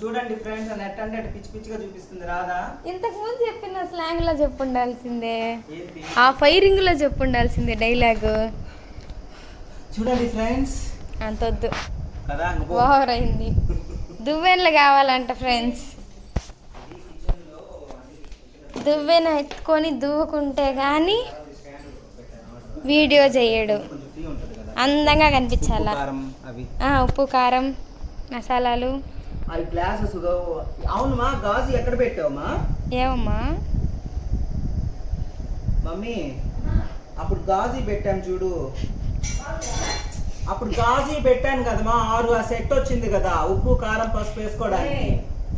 చూడండి friends net అంటే పిచ్చి పిచ్చిగా చూపిస్తుంది. రాదా? ఇంతకు ముందు చెప్పిన స్లాంగ్లో చెప్పుండాల్సిందే. ఆ ఫైరింగ్లో చెప్పుండాల్సిందే డైలాగ్ చూడండి ఫ్రెండ్స్. అంత వద్దు. కదా. ఓవర్ అయింది. దువ్వెనలు కావాలంట ఫ్రెండ్స్. దువ్వెన ఎత్తుకొని దువ్వుకుంటే కానీ వీడియో చేయడు. అందంగా కనిపించాలా? ఉప్పు కారం మసాలాలు. అవి గ్లాసెస్ అవునమ్మా గాజు ఎక్కడ పెట్టావమ్మా ఏమమ్మా మమ్మీ అప్పుడు గాజు పెట్టాను చూడు అప్పుడు గాజు పెట్టాను కదమ్మా ఆరు ఆ సెట్ వచ్చింది కదా ఉప్పు కారం పసుపు వేసుకోవడానికి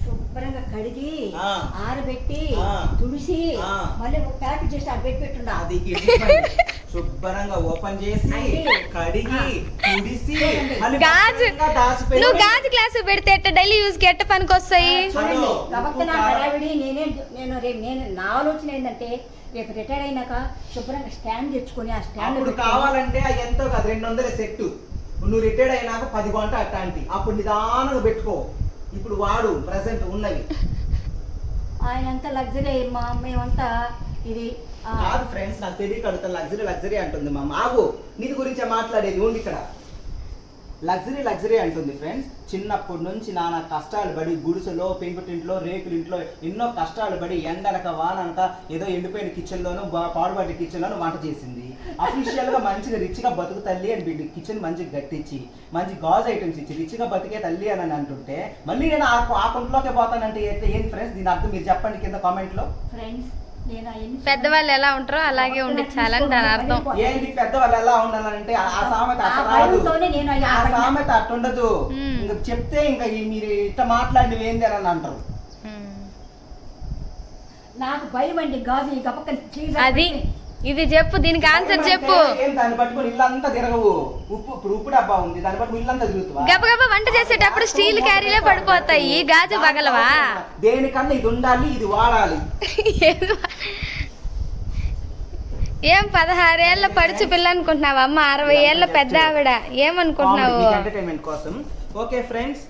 శుభ్రంగా కడిగి. ఆరబెట్టి. తుడిసి. మళ్ళీ ప్యాకెట్ చేసి అది పెట్టి పెట్టుండా అది. శుభ్రంగా ఓపెన్ చేసి. కడిగి తుడిసి గాజు నువ్వు గాజు గ్లాసు పెడితే ఎట్ట డైలీ యూస్కి ఎట్ట పనికి వస్తాయి నేనే నేను నా ఆలోచన ఏంటంటే రేపు రిటైర్ అయినాక శుభ్రంగా స్టాండ్ తెచ్చుకొని ఆ స్టాండ్ కావాలంటే ఎంతో కాదు రెండు వందల సెట్ నువ్వు రిటైర్డ్ అయినాక పది గంట అట్లాంటి అప్పుడు నిదానంగా పెట్టుకో. ఇప్పుడు వాడు ప్రజెంట్ ఉన్నవి. ఆయన అంతా లగ్జరీ మా మేమంతా ఇది కాదు ఫ్రెండ్స్ నాకు తెలియక అడుగుతా లగ్జరీ లగ్జరీ అంటుంది మా మాగు నీది గురించే మాట్లాడేది ఉండి ఇక్కడ. లగ్జరీ లగ్జరీ అంటుంది ఫ్రెండ్స్. చిన్నప్పటి నుంచి నానా కష్టాలు పడి గుడిసెలో పెంకుటింట్లో రేకులింట్లో ఎన్నో కష్టాలు పడి ఎండనక వాననక ఏదో ఎండిపోయిన కిచెన్లోనూ పాడుబడ్డ కిచెన్లోనూ వంట చేసింది. అఫీషియల్గా మంచిగా రిచ్గా బతుకు తల్లి అని బిడ్డ కిచెన్ మంచిగా గట్టించి మంచి గాజ్ ఐటమ్స్ ఇచ్చి రిచ్గా బతికే తల్లి అని అంటుంటే మళ్ళీ నేను ఆ ఆ కుంట్లోకే పోతానంటే ఏంటి ఫ్రెండ్స్? దీని అర్థం మీరు చెప్పండి కింద కామెంట్లో ఫ్రెండ్స్ పెద్దవాళ్ళు ఎలా ఉంటారో అలాగే ఉండించాలని దాని అర్థం ఏంటి పెద్దవాళ్ళు ఎలా ఉండాలంటే ఆ ఆ సామెత ఆ రాదు. సామెత అట్టుండదు. ఇంకా చెప్తే ఇంకా ఈ మీరు ఇట్లా మాట్లాడినవి ఏంది అని అంటారు. నాకు భయం అండి గాజు ఈ గప్పక అది ఇది చెప్పు దీనికి ఆన్సర్ చెప్పు. దాన్ని పట్టుకొని ఇల్లంతా తిరగవు. ఉప్పు ఇప్పుడు ఉప్పు డబ్బా ఉంది దాన్ని పట్టుకొని ఇల్లంతా తిరుగుతావా? గబగబా వంట చేసేటప్పుడు స్టీల్ క్యారీలే పడిపోతాయి. గాజు పగలవా? దేనికన్నా ఇది ఉండాలి ఇది వాడాలి. ఏం పదహారేళ్ళ పడుచు పిల్ల అనుకుంటున్నావా? అమ్మ అరవై ఏళ్ళ పెద్ద ఆవిడ ఏమనుకుంటున్నావు? ఎంటర్టైన్మెంట్ కోసం ఓకే ఫ్రెండ్స్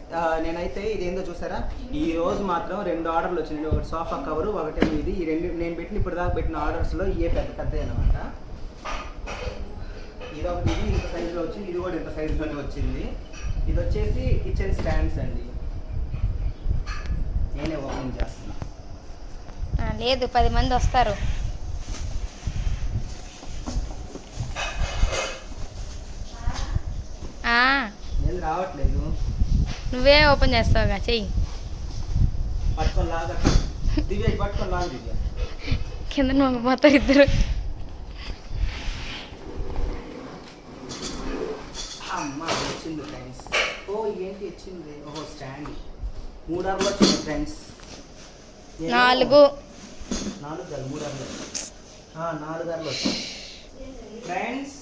నేనైతే ఇది ఏందో చూసారా? ఈ రోజు మాత్రం రెండు ఆర్డర్లు వచ్చినాయి. ఒకటి సోఫా కవర్ ఒకటేమో ఇది ఈ రెండు నేను పెట్టిన ఇప్పుడు దాకా పెట్టిన ఆర్డర్స్లో ఇవే పెద్ద పెద్ద అనమాట ఇది ఒకటి ఇది ఇంత సైజులో వచ్చింది. ఇది కూడా ఇంత సైజులోనే వచ్చింది. ఇది వచ్చేసి కిచెన్ స్టాండ్స్ అండి. నేనే ఓపెన్ చేస్తున్నా. లేదు పది మంది వస్తారు. రావట్లేదు. నువ్వే ఓపెన్ చేస్తావుగా చెయ్యి. కింద మొత్తం ఇద్దరు. వచ్చింది ఫ్రెండ్స్. ఓ ఏంటి వచ్చింది? ఓహో స్టాండ్. మూడు అరలు వచ్చింది ఫ్రెండ్స్. నాలుగు. నాలుగు మూడు అరలు. నాలుగు అరలు వచ్చింది. ఫ్రెండ్స్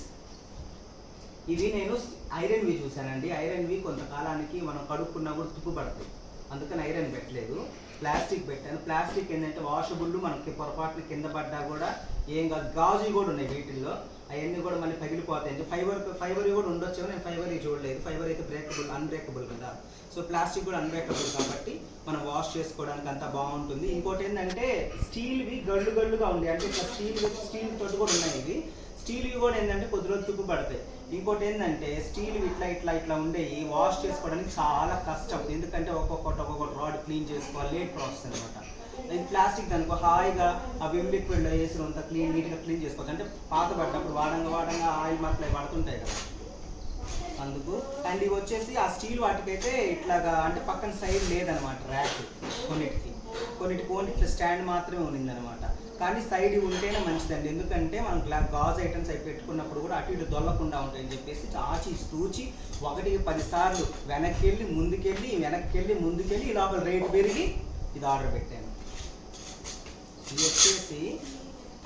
ఇవి నేను ఐరన్ వి చూశానండి. ఐరన్ వి కొంతకాలానికి మనం కడుక్కున్నా కూడా తుప్పు పడతాయి అందుకని ఐరన్ పెట్టలేదు. ప్లాస్టిక్ పెట్టాను. ప్లాస్టిక్ ఏంటంటే వాషబుల్ మనకి పొరపాట్లు కింద పడ్డా కూడా ఏం కాదు గాజు కూడా ఉన్నాయి వీటిల్లో. అవన్నీ కూడా మళ్ళీ పగిలిపోతాయి. ఫైబర్ ఫైబర్ కూడా ఉండొచ్చు నేను ఫైబర్ చూడలేదు. ఫైబర్ అయితే బ్రేకబుల్ అన్బ్రేకబుల్ కదా. సో ప్లాస్టిక్ కూడా అన్బ్రేకబుల్ కాబట్టి మనం వాష్ చేసుకోవడానికి అంతా బాగుంటుంది. ఇంకోటి ఏంటంటే స్టీల్వి గళ్ళు గళ్ళుగా ఉంది అంటే ఇట్లా స్టీల్ స్టీల్ తోటి కూడా ఉన్నాయి ఇవి. స్టీల్ కూడా ఏంటంటే కొద్ది రోజులు తుప్పు పడతాయి. ఇంకోటి ఏంటంటే స్టీల్ ఇట్లా ఇట్లా ఇట్లా ఉండేవి వాష్ చేసుకోవడానికి చాలా కష్టం. ఎందుకంటే ఒక్కొక్కటి ఒక్కొక్కటి రాడ్ క్లీన్ చేసుకోవాలి లేట్ ప్రాసెస్ అనమాట ఇది ప్లాస్టిక్ దానికో హాయిగా ఆ విమ్ లిక్విడ్లో వేసినంత క్లీన్ నీట్గా క్లీన్ చేసుకోవచ్చు. అంటే పాత పడ్డప్పుడు వాడంగా వాడంగా ఆయిల్ మట్లు పడుతుంటాయి కదా. అందుకు అండ్ ఇవి వచ్చేసి ఆ స్టీల్ వాటికైతే ఇట్లాగా అంటే పక్కన సైడ్ లేదనమాట ర్యాక్ కొన్నిటికి. కొన్నిటికి ఓన్లీ ఇట్లా స్టాండ్ మాత్రమే ఉన్నిందనమాట. కానీ సైడ్ ఉంటేనే మంచిదండి. ఎందుకంటే మనం గ్లా గాజ్ ఐటమ్స్ అవి పెట్టుకున్నప్పుడు కూడా అటు ఇటు దొల్లకుండా ఉంటాయని చెప్పేసి ఆచి తూచి ఒకటికి పదిసార్లు వెనక్కి వెళ్ళి ముందుకెళ్ళి వెనక్కి వెళ్ళి ముందుకెళ్ళి ఈ లోపల రేట్ పెరిగి ఇది ఆర్డర్ పెట్టాను. ఇది వచ్చేసి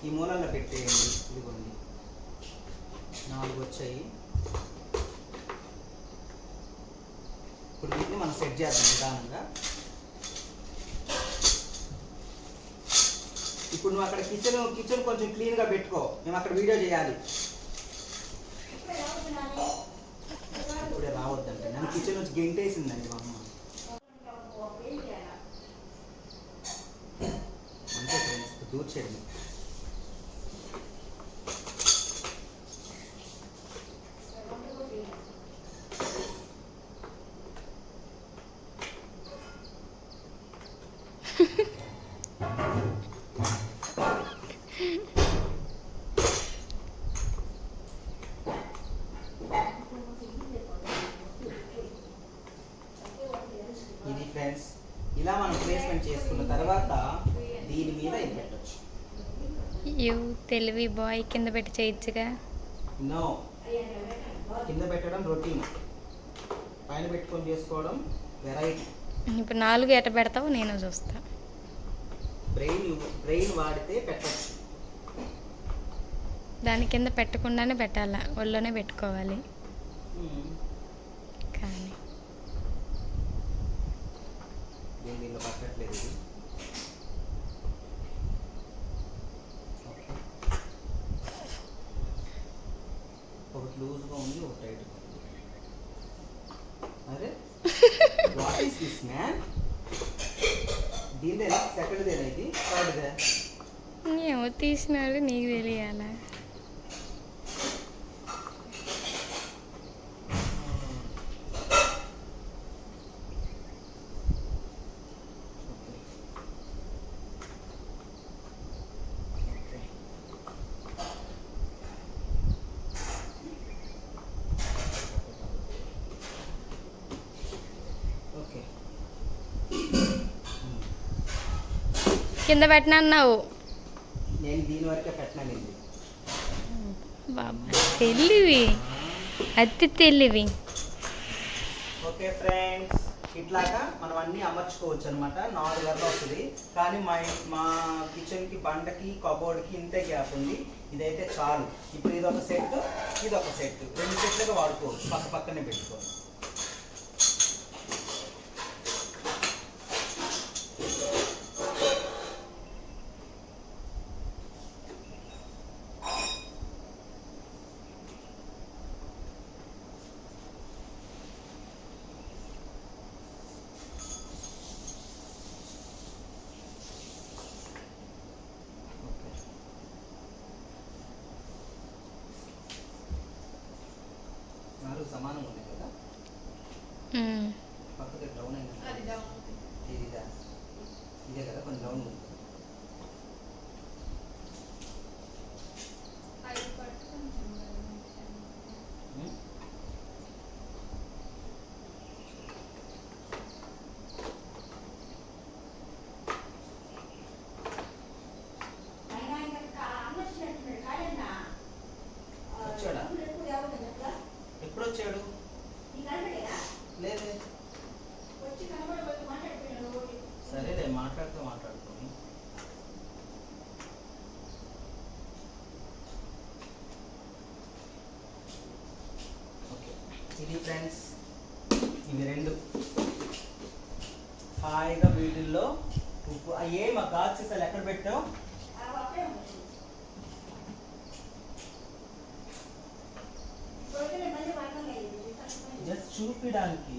ఈ మూలల్లో పెట్టేయండి. ఇదిగోండి. నాలుగు వచ్చాయి. ఇప్పుడు వీటిని మనం సెట్ చేద్దాం నిదానంగా. ఇప్పుడు నువ్వు అక్కడ కిచెన్ కిచెన్ కొంచెం క్లీన్గా పెట్టుకో. మేము అక్కడ వీడియో చేయాలి. ఇప్పుడే రావద్దంటే. నన్ను కిచెన్ వచ్చి గెంటేసిందండి మా అమ్మ. అంతే ఫ్రెండ్స్ దూర్చేయండి Ha ha ha. తెలివి బాయ్ కింద పెట్టి చేయొచ్చుగా నో కింద పెట్టడం రొటీన్ పైన పెట్టుకొని చేసుకోవడం వెరైటీ ఇప్పుడు నాలుగు ఎట పెడతావు నేను చూస్తా. బ్రెయిన్ బ్రెయిన్ వాడితే పెట్టచ్చు. దాని కింద పెట్టకుండానే పెట్టాలా? ఒళ్ళోనే పెట్టుకోవాలి. కానీ. దీని దీనిలో పట్టట్లేదు ఇది ఓకే. ఒకటి లూజ్గా ఉంది ఒకటి టైట్గా ఉంది అరే వాట్ ఈస్ దిస్ మ్యాన్ దీనిదేనా సెకండ్దేనా ఇది థర్డ్దే ఏమో తీసినాడు నీకు తెలియాలా ఓకే కింద పెట్టినన్నావు నేను దీని వరకే పెట్టినాను ఇది బాబా తెలివి. అతి తెలివి. ఓకే ఫ్రెండ్స్ ఇట్లాగా మనం అన్ని అమర్చుకోవచ్చు అనమాట నాలుగు గంటలు వస్తుంది. కానీ మా మా కిచెన్కి బండకి కబోర్డ్కి ఇంతే గ్యాప్ ఉంది. ఇదైతే చాలు. ఇప్పుడు ఇది ఒక సెట్ ఇది ఒక సెట్. రెండు సెట్లుగా వాడుకోవచ్చు. పక్క పక్కనే పెట్టుకోవచ్చు ఓకే నాలుగు సమానంగా ఉన్నాయి కదా ఉమ్. పక్కకి డౌన్ అయినా ఇదిదా ఇదే కదా కొంచెం డౌన్ ఉంది ఉమ్. వచ్చాడా ఎప్పుడు వచ్చాడు లేదే సరేలే మాట్లాడుతూ మాట్లాడుకోని. ఓకే. ఇది ఫ్రెండ్స్ ఇవి రెండు. హాయిగా వీటిల్లో ఉప్పు ఏం ఆ గాజు సీసాలు ఎక్కడ పెట్టావు? జస్ట్ చూపించడానికి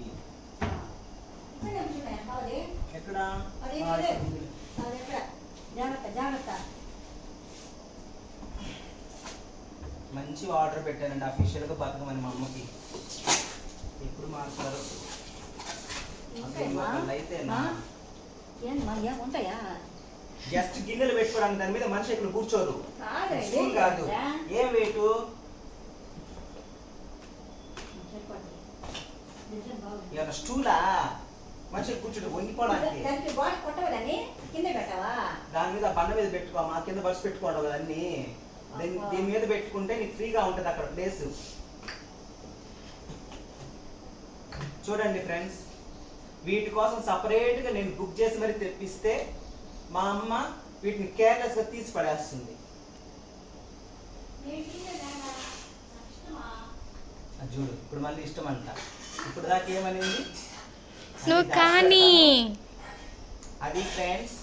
ఎక్కడ? మంచి ఆర్డర్ పెట్టానండి అఫీషియల్గా బతకమని మా అమ్మకి. ఎప్పుడు మారుతారు జస్ట్ గిన్నెలు పెట్టుకోవడానికి దాని మీద మనిషి ఇక్కడ కూర్చోరు? కాదు. ఏం వెయిట్ ఇవాళ స్టూలా? మనిషి కూర్చోడు వంగిపోవడానికి దానికి కొట్టవదని కింద పెట్టావా? దాని మీద బండ మీద పెట్టుకో మా కింద బస్సు పెట్టుకోవడం కదా అన్ని. దీని మీద పెట్టుకుంటే నీకు ఫ్రీగా ఉంటుంది అక్కడ ప్లేస్. చూడండి ఫ్రెండ్స్ వీటి కోసం సపరేట్గా నేను బుక్ చేసి మరి తెప్పిస్తే మా అమ్మ వీటిని కేర్లెస్గా తీసి పడేస్తుంది చూడు ఇప్పుడు మళ్ళీ ఇష్టం అంట. ఇప్పుడు దాకా ఏమనింది? నువ్వు కానీ. అది ఫ్రెండ్స్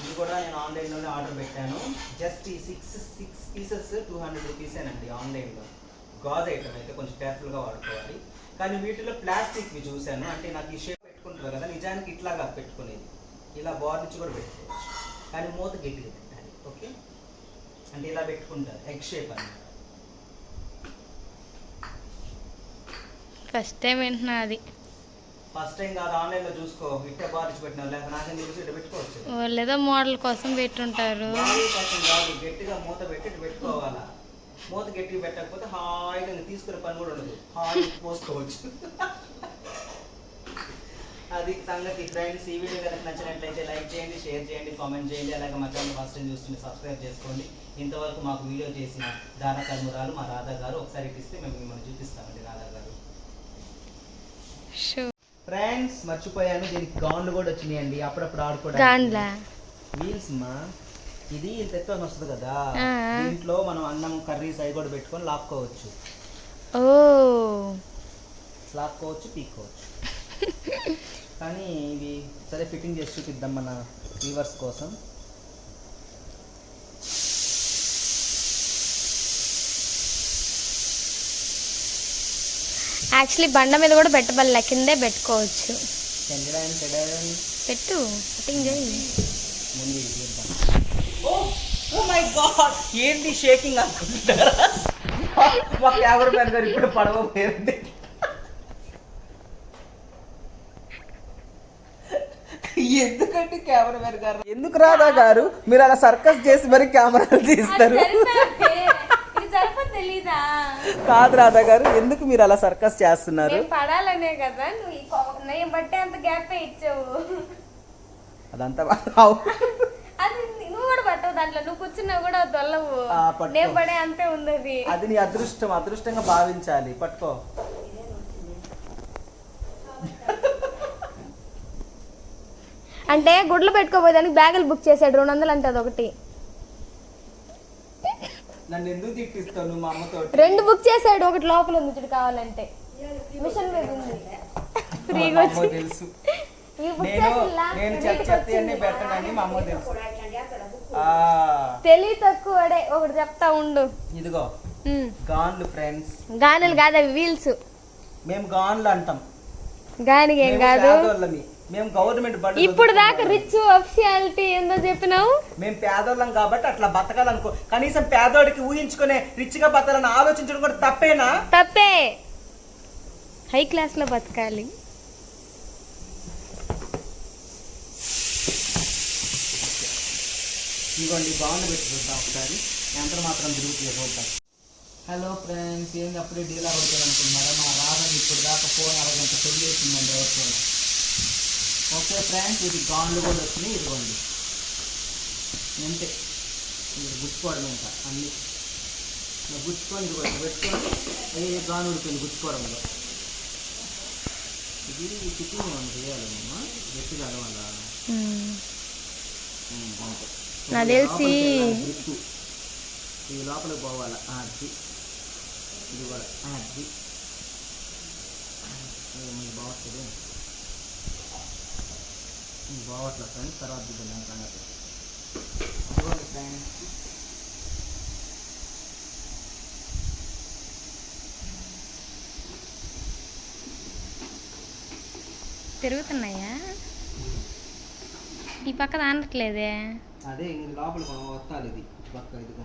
ఇది కూడా నేను ఆన్లైన్లోనే ఆర్డర్ పెట్టాను. జస్ట్ ఈ six six pieces two hundred రూపీసేనండి ఆన్లైన్లో గాజ్ ఐటమ్ అయితే కొంచెం కేర్ఫుల్గా వాడుకోవాలి. కానీ వీటిలో ప్లాస్టిక్వి చూశాను. అంటే నాకు ఈ షేప్ పెట్టుకుంటారు కదా నిజానికి ఇట్లాగా పెట్టుకునేది. ఇలా బార్ నుంచి కూడా పెట్టుకోవచ్చు. కానీ మూత గట్టిగా పెట్టాలి ఓకే అంటే ఇలా పెట్టుకుంటారు ఎగ్ షేప్ అన్నమాట. ఫస్ట్ టైం వింటున్నా అది. ఫస్ట్ టైం కాదు ఆన్లైన్లో చూసుకో. ఇట్టే బారిచి పెట్టిన లేకపోతే నాకేం తెలుసు ఇట్లా పెట్టుకోవచ్చు. వాళ్ళు ఏదో మోడల్ కోసం పెట్టుంటారు. బాగా కోసం కాదు గట్టిగా మూత పెట్టి ఇటు పెట్టుకోవాలా. మూత గట్టిగా పెట్టకపోతే హాయిగా ఇంక తీసుకునే పని కూడా ఉండదు. హాయిగా పోసుకోవచ్చు. అది సంగతి ఫ్రెండ్స్ ఈ వీడియో కనుక నచ్చినట్లయితే లైక్ చేయండి షేర్ చేయండి కామెంట్ చేయండి. అలాగే మా ఛానల్ ఫస్ట్ టైం చూస్తుంటే సబ్స్క్రైబ్ చేసుకోండి. ఇంతవరకు మాకు వీడియో చేసిన దాన కర్మూరాలు మా రాధా గారు ఒకసారి ఇస్తే మేము మిమ్మల్ని చూపిస్తామండి రాధా గారు. ఫ్రెండ్స్ మర్చిపోయాను. దీనికి గౌన్లు కూడా వచ్చినాయండి. అప్పుడప్పుడు ఆడుకోవడానికి. గాండ్లా? వీల్స్ మా. ఇది ఇంత ఎత్తు అని వస్తుంది కదా. దీంట్లో మనం అన్నం కర్రీస్ అవి కూడా పెట్టుకొని లాక్కోవచ్చు. ఓ. లాక్కోవచ్చు పీక్కోవచ్చు. కానీ ఇవి సరే ఫిట్టింగ్ చేసి చూపిద్దాం మన వ్యూవర్స్ కోసం. యాక్చువల్లీ బండ మీద కూడా పెట్టబల్ల కిందే పెట్టుకోవచ్చు. పెట్టు. చేయి. ఏంది షేకింగ్ అనుకుంటారా మా కెమెరా మ్యాన్ గారు ఇప్పుడు పడవ పోయింది. ఎందుకంటే కెమెరా మ్యాన్ గారు? ఎందుకు రాదా గారు? మీరు అలా సర్కస్ చేసి మరి కెమెరాలు తీస్తారు. తెలీదా కాదు రాధా గారు ఎందుకు మీరు అలా సర్కస్ చేస్తున్నారు? నేను పడాలనే కదా నువ్వు నేను బట్టే అంత గ్యాప్ ఇచ్చావు. అదంతా అది నువ్వు కూడా పట్టవు దాంట్లో నువ్వు కూర్చున్నా కూడా దొల్లవు. నేను పడే అంతే ఉంది అది అది నీ అదృష్టం అదృష్టంగా భావించాలి. పట్టుకో. అంటే గుడ్లు పెట్టుకోపోయేదానికి బ్యాగులు బుక్ చేశాడు రెండు వందలు అంటే ఒకటి నన్ను ఎందుకు నువ్వు మా అమ్మతో రెండు బుక్ చేశాడు ఒకటి లోపల ఉంది చూడు కావాలంటే. మిషన్ మీద ఉంది. ఫ్రీగా వచ్చి. తెలుసు. నేను చేసిల్లా? నేను ఇంటికి చెత్త చెత్త వచ్చింది. అన్ని పెట్టనని మా అమ్మ తెలుసు. తెలివి తక్కువడే ఒకటి చెప్తా ఉండు. ఇదిగో. గాన్లు ఫ్రెండ్స్. గానులు కాదు అవి వీల్స్. మేము గాన్లు అంటాం. గానికి ఏం కాదు. మేము గవర్నమెంట్ బడులు ఇప్పుడు దాకా. రిచ్ అఫిషియాలిటీ ఏందో చెప్పినావు? మేము పేదోళ్ళం కాబట్టి అట్లా బతకాలనుకో కనీసం పేదోడికి ఊహించుకునే రిచ్గా బతకాలని ఆలోచించడం కూడా తప్పేనా? తప్పే. హై క్లాస్లో బతకాలి. ఇదిగోండి బాగుంది పెట్టి చూద్దాం ఒకసారి. ఎంత మాత్రం తిరుగుతుంది చూద్దాం. హలో ఫ్రెండ్స్ ఏంది అప్పుడే డీలా కొడుతుంది అనుకున్నారా మా రాధని ఇప్పుడు దాకా ఫోన్ అరగంట పెళ్ళి చేసిందండి ఎవరితో ఓకే ఫ్రెండ్స్ ఇది గాన్లు కూడా వచ్చినాయి. ఇదిగోండి. అంతే ఇది గుచ్చుకోవడం ఇంకా. అన్ని. గుచ్చుకొని ఇది కూడా పెట్టుకొని ఏ గాను ఉడిపోయింది గుచ్చుకోవడంలో ఇది ఫిట్టింగ్ మనం చేయాలి మేము? గట్టిగా అడవాలా? అంతే. నాకు తెలిసి. ఇది లోపలికి పోవాలి? అది. ఇది కూడా. అది. బాగుంటుంది. ఇది బాగట్లేదు ఫ్రెండ్స్ తర్వాత చూద్దాం సంగతి ఇదిగోండి ఫ్రెండ్స్ తిరుగుతున్నాయా ఈ పక్క దానట్లేదే అదే ఇది లోపలికి వస్తాలి ఇది ఇటు పక్క ఇదిగో